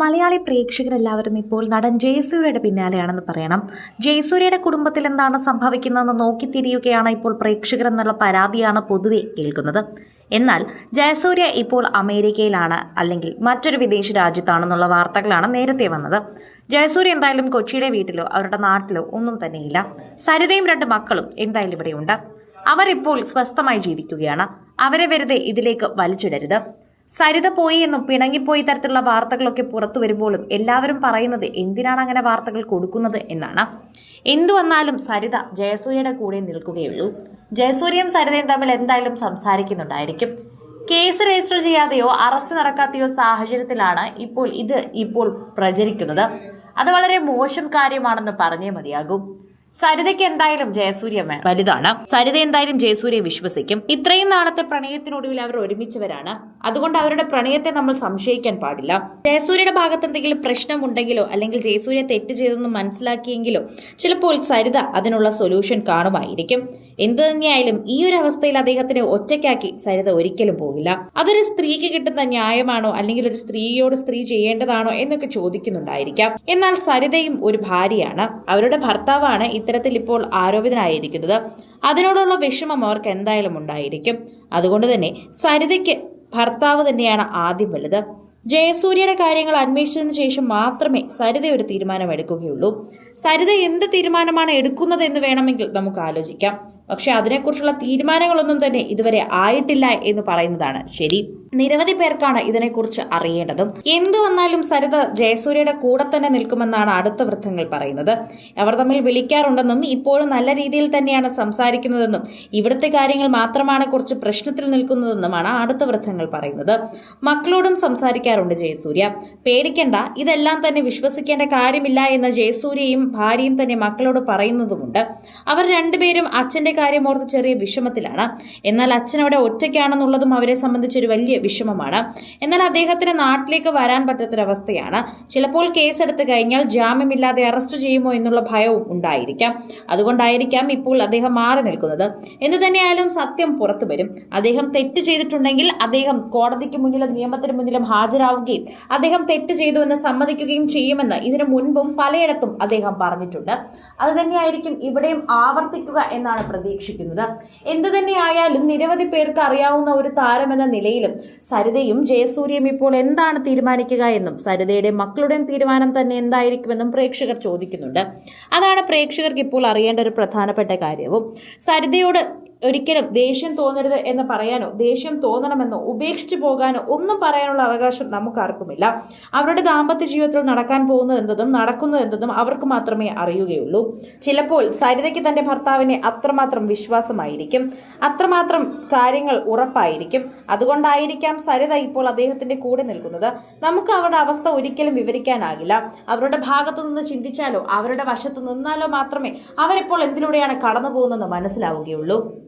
മലയാളി പ്രേക്ഷകരെല്ലാവരും ഇപ്പോൾ നടൻ ജയസൂര്യയുടെ പിന്നാലെയാണെന്ന് പറയണം. ജയസൂര്യയുടെ കുടുംബത്തിൽ എന്താണ് സംഭവിക്കുന്നതെന്ന് നോക്കിത്തിരിയുകയാണ് ഇപ്പോൾ പ്രേക്ഷകർ എന്നുള്ള പരാതിയാണ് പൊതുവെ കേൾക്കുന്നത്. എന്നാൽ ജയസൂര്യ ഇപ്പോൾ അമേരിക്കയിലാണ് അല്ലെങ്കിൽ മറ്റൊരു വിദേശ രാജ്യത്താണെന്നുള്ള വാർത്തകളാണ് നേരത്തെ വന്നത്. ജയസൂര്യ എന്തായാലും കൊച്ചിയിലെ വീട്ടിലോ അവരുടെ നാട്ടിലോ ഒന്നും തന്നെയില്ല. സരിതയും രണ്ട് മക്കളും എന്തായാലും ഇവിടെയുണ്ട്. അവരിപ്പോൾ സ്വസ്ഥമായി ജീവിക്കുകയാണ്. അവരെ വെറുതെ ഇതിലേക്ക് വലിച്ചിടരുത്. സരിത പോയി എന്നും പിണങ്ങിപ്പോയി തരത്തിലുള്ള വാർത്തകളൊക്കെ പുറത്തു വരുമ്പോഴും എല്ലാവരും പറയുന്നത് എന്തിനാണ് അങ്ങനെ വാർത്തകൾ കൊടുക്കുന്നത് എന്നാണ്. എന്തു വന്നാലും സരിത ജയസൂര്യയുടെ കൂടെ നിൽക്കുകയുള്ളൂ. ജയസൂര്യയും സരിതയും തമ്മിൽ എന്തായാലും സംസാരിക്കുന്നുണ്ടായിരിക്കും. കേസ് രജിസ്റ്റർ ചെയ്യാതെയോ അറസ്റ്റ് നടക്കാത്തയോ സാഹചര്യത്തിലാണ് ഇപ്പോൾ ഇത് ഇപ്പോൾ പ്രചരിക്കുന്നത്. അത് വളരെ മോശം കാര്യമാണെന്ന് പറഞ്ഞേ മതിയാകും. സരിതയ്ക്ക് എന്തായാലും ജയസൂര്യ വലുതാണ്. സരിത എന്തായാലും ജയസൂര്യ വിശ്വസിക്കും. ഇത്രയും നാളത്തെ പ്രണയത്തിനൊടുവിൽ അവർ ഒരുമിച്ചവരാണ്. അതുകൊണ്ട് അവരുടെ പ്രണയത്തെ നമ്മൾ സംശയിക്കാൻ പാടില്ല. ജയസൂര്യയുടെ ഭാഗത്ത് എന്തെങ്കിലും പ്രശ്നമുണ്ടെങ്കിലോ അല്ലെങ്കിൽ ജയസൂര്യ തെറ്റ് ചെയ്തെന്ന് മനസ്സിലാക്കിയെങ്കിലോ ചിലപ്പോൾ സരിത അതിനുള്ള സൊല്യൂഷൻ കാണുമായിരിക്കും. എന്തു തന്നെയായാലും ഈ ഒരു അവസ്ഥയിൽ അദ്ദേഹത്തിനെ ഒറ്റയ്ക്കാക്കി സരിത ഒരിക്കലും പോകില്ല. അതൊരു സ്ത്രീക്ക് കിട്ടുന്ന ന്യായമാണോ അല്ലെങ്കിൽ ഒരു സ്ത്രീയോട് സ്ത്രീ ചെയ്യേണ്ടതാണോ എന്നൊക്കെ ചോദിക്കുന്നുണ്ടായിരിക്കാം. എന്നാൽ സരിതയും ഒരു ഭാര്യയാണ്. അവരുടെ ഭർത്താവാണ് ഇത്തരത്തിൽ ഇപ്പോൾ ആരോപിതനായിരിക്കുന്നത്. അതിനോടുള്ള വിഷമം അവർക്ക് എന്തായാലും ഉണ്ടായിരിക്കും. അതുകൊണ്ട് തന്നെ സരിതയ്ക്ക് ഭർത്താവ് തന്നെയാണ് ആദ്യം വലുത്. ജയസൂര്യയുടെ കാര്യങ്ങൾ അന്വേഷിച്ചതിന് ശേഷം മാത്രമേ സരിത ഒരു തീരുമാനം എടുക്കുകയുള്ളൂ. സരിത എന്ത് തീരുമാനമാണ് എടുക്കുന്നത് എന്ന് വേണമെങ്കിൽ നമുക്ക് ആലോചിക്കാം. പക്ഷെ അതിനെക്കുറിച്ചുള്ള തീരുമാനങ്ങളൊന്നും തന്നെ ഇതുവരെ ആയിട്ടില്ല എന്ന് പറയുന്നതാണ് ശരി. നിരവധി പേർക്കാണ് ഇതിനെക്കുറിച്ച് അറിയേണ്ടതും. എന്തു വന്നാലും സരിത ജയസൂര്യയുടെ കൂടെ തന്നെ നിൽക്കുമെന്നാണ് അടുത്ത വൃത്തങ്ങൾ പറയുന്നത്. അവർ തമ്മിൽ വിളിക്കാറുണ്ടെന്നും ഇപ്പോഴും നല്ല രീതിയിൽ തന്നെയാണ് സംസാരിക്കുന്നതെന്നും ഇവിടുത്തെ കാര്യങ്ങൾ മാത്രമാണ് കുറച്ച് പ്രശ്നത്തിൽ നിൽക്കുന്നതെന്നുമാണ് അടുത്ത വൃത്തങ്ങൾ പറയുന്നത്. മക്കളോടും സംസാരിക്കാറുണ്ട് ജയസൂര്യ. പേടിക്കണ്ട ഇതെല്ലാം തന്നെ വിശ്വസിക്കേണ്ട കാര്യമില്ല എന്ന് ജയസൂര്യയും ഭാര്യയും തന്നെ മക്കളോട് പറയുന്നതുമുണ്ട്. അവർ രണ്ടുപേരും അച്ഛന്റെ കാര്യം ഓർത്ത് ചെറിയ വിഷമത്തിലാണ്. എന്നാൽ അച്ഛൻ അവിടെ ഒറ്റയ്ക്കാണെന്നുള്ളതും അവരെ സംബന്ധിച്ചൊരു വലിയ വിഷമമാണ്. എന്നാൽ അദ്ദേഹത്തിന് നാട്ടിലേക്ക് വരാൻ പറ്റാത്തൊരവസ്ഥയാണ്. ചിലപ്പോൾ കേസെടുത്ത് കഴിഞ്ഞാൽ ജാമ്യമില്ലാതെ അറസ്റ്റ് ചെയ്യുമോ എന്നുള്ള ഭയവും ഉണ്ടായിരിക്കാം. അതുകൊണ്ടായിരിക്കാം ഇപ്പോൾ അദ്ദേഹം മാറി നിൽക്കുന്നത്. എന്തു തന്നെയായാലും സത്യം പുറത്തു വരും. അദ്ദേഹം തെറ്റ് ചെയ്തിട്ടുണ്ടെങ്കിൽ അദ്ദേഹം കോടതിക്ക് മുന്നിലും നിയമത്തിന് മുന്നിലും ഹാജരാവുകയും അദ്ദേഹം തെറ്റ് ചെയ്തു എന്ന് സമ്മതിക്കുകയും ചെയ്യുമെന്ന് ഇതിനു മുൻപും പലയിടത്തും അദ്ദേഹം പറഞ്ഞിട്ടുണ്ട്. അത് തന്നെയായിരിക്കും ഇവിടെയും ആവർത്തിക്കുക എന്നാണ് പ്രതീക്ഷിക്കുന്നത്. എന്തു തന്നെയായാലും നിരവധി പേർക്ക് അറിയാവുന്ന ഒരു താരമെന്ന നിലയിലും സരിതയും ജയസൂര്യയും ഇപ്പോൾ എന്താണ് തീരുമാനിക്കുക എന്നും സരിതയുടെ മക്കളുടെയും തീരുമാനം തന്നെ എന്തായിരിക്കുമെന്നും പ്രേക്ഷകർ ചോദിക്കുന്നുണ്ട്. അതാണ് പ്രേക്ഷകർക്ക് ഇപ്പോൾ അറിയേണ്ട ഒരു പ്രധാനപ്പെട്ട കാര്യവും. സരിതയോട് ഒരിക്കലും ദേഷ്യം തോന്നരുത് എന്ന് പറയാനോ ദേഷ്യം തോന്നണമെന്നോ ഉപേക്ഷിച്ചു പോകാനോ ഒന്നും പറയാനുള്ള അവകാശം നമുക്കാർക്കുമില്ല. അവരുടെ ദാമ്പത്യ ജീവിതത്തിൽ നടക്കാൻ പോകുന്നത് എന്തെന്നും നടക്കുന്നത് എന്തെന്നും അവർക്ക് മാത്രമേ അറിയുകയുള്ളൂ. ചിലപ്പോൾ സരിതയ്ക്ക് തന്റെ ഭർത്താവിനെ അത്രമാത്രം വിശ്വാസമായിരിക്കും. അത്രമാത്രം കാര്യങ്ങൾ ഉറപ്പായിരിക്കും. അതുകൊണ്ടായിരിക്കാം സരിത ഇപ്പോൾ അദ്ദേഹത്തിന്റെ കൂടെ നിൽക്കുന്നത്. നമുക്ക് അവരുടെ അവസ്ഥ ഒരിക്കലും വിവരിക്കാനാകില്ല. അവരുടെ ഭാഗത്തു നിന്ന് ചിന്തിച്ചാലോ അവരുടെ വശത്ത് നിന്നാലോ മാത്രമേ അവരിപ്പോൾ എന്തിലൂടെയാണ് കടന്നു പോകുന്നതെന്ന് മനസ്സിലാവുകയുള്ളൂ.